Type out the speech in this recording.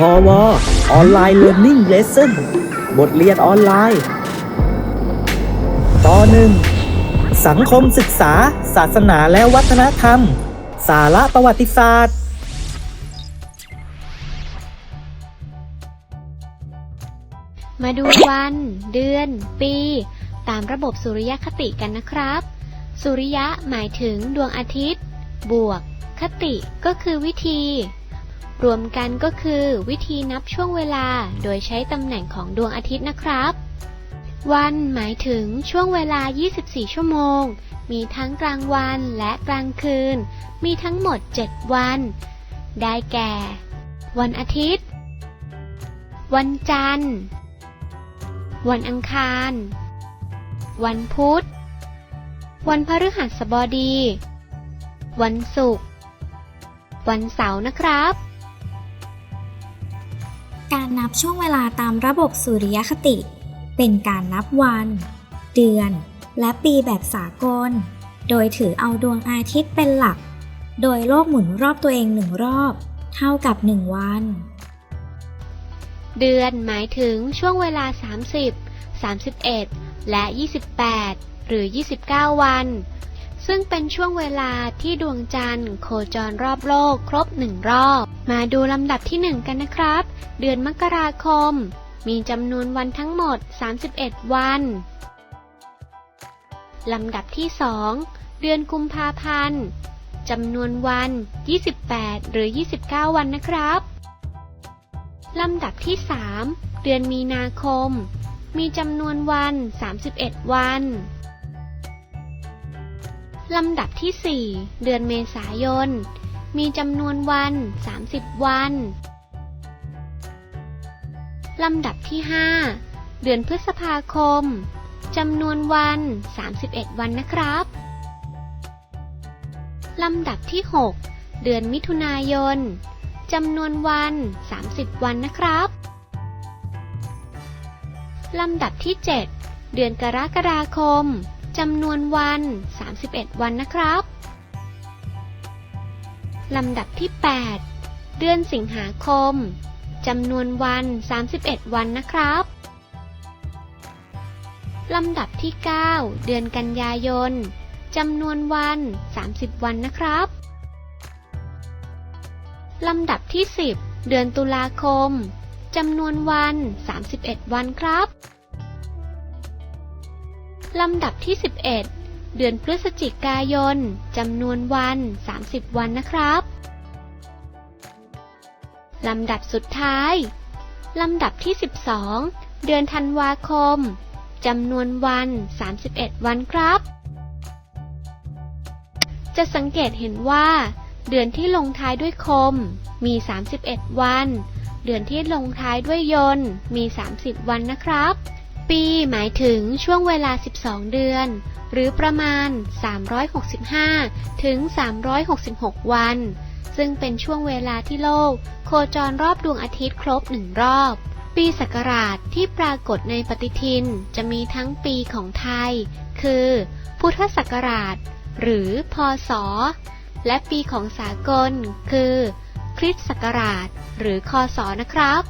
พอวออนไลน์เรียน i ิ g เลสเซ่นบทเรียนออนไลน์ ตอนหนึ่งสังคมศึกษา ศาสนาและวัฒนธรรม สาระประวัติศาสตร์ มาดูวัน เดือน ปี ตามระบบสุริยคติกันนะครับ สุริยะหมายถึงดวงอาทิตย์ บวก คติก็คือวิธี รวมกันก็คือวิธีนับช่วงเวลาโดยใช้ตำแหน่งของดวงอาทิตย์นะครับ วันหมายถึงช่วงเวลา 24 ชั่วโมง มีทั้งกลางวันและกลางคืน มีทั้งหมด 7 วัน ได้แก่ วันอาทิตย์ วันจันทร์ วันอังคาร วันพุธ วันพฤหัสบดี วันศุกร์วันเสาร์นะครับ การนับช่วงเวลาตามระบบสุริยคติ เป็นการนับวัน เดือน และปีแบบสากล โดยถือเอาดวงอาทิตย์เป็นหลัก โดยโลกหมุนรอบตัวเองหนึ่งรอบ เท่ากับหนึ่งวัน เดือนหมายถึงช่วงเวลา 30 31 และ 28 หรือ 29 วัน ซึ่งเป็นช่วงเวลาที่ดวงจันทร์โคจรรอบโลกครบหนึ่งรอบ มาดูลำดับที่ 1 กันนะครับ เดือนมกราคม มีจำนวนวันทั้งหมด 31 วัน ลำดับที่ 2 เดือนกุมภาพันธ์จำนวนวัน 28 หรือ 29 วันนะครับ ลำดับที่ 3 เดือนมีนาคม มีจำนวนวัน 31 วัน ลำดับที่ 4 เดือนเมษายน มีจำนวนวัน 30 วันลำดับที่ 5 เดือนพฤษภาคม จำนวนวัน 31 วันนะครับ ลำดับที่ 6 เดือนมิถุนายน จำนวนวัน 30 วันนะครับ ลำดับที่ 7 เดือนกรกฎาคม จำนวนวัน 31 วันนะครับ ลำดับที่ 8 เดือนสิงหาคม จำนวนวัน 31 วันนะครับ ลำดับที่ 9 เดือนกันยายน จำนวนวัน 30 วันนะครับ ลำดับที่ 10 เดือนตุลาคม จำนวนวัน 31 วันครับ ลำดับที่ 11 เดือนพฤศจิกายนจำนวนวัน 30 วันนะครับลำดับสุดท้าย ลำดับที่ 12 เดือนธันวาคมจำนวนวัน 31 วันครับ จะสังเกตเห็นว่า เดือนที่ลงท้ายด้วยคม มี 31 วัน เดือนที่ลงท้ายด้วยยนมี 30 วันนะครับ ปีหมายถึงช่วงเวลา 12 เดือน หรือประมาณ 365 ถึง 366 วัน ซึ่งเป็นช่วงเวลาที่โลก โคจรรอบดวงอาทิตย์ครบหนึ่งรอบ ปีศักราชที่ปรากฏในปฏิทินจะมีทั้งปีของไทย คือ พุทธศักราช หรือ พศ และปีของสากล คือ คริสต์ศักราช หรือ คศ นะครับ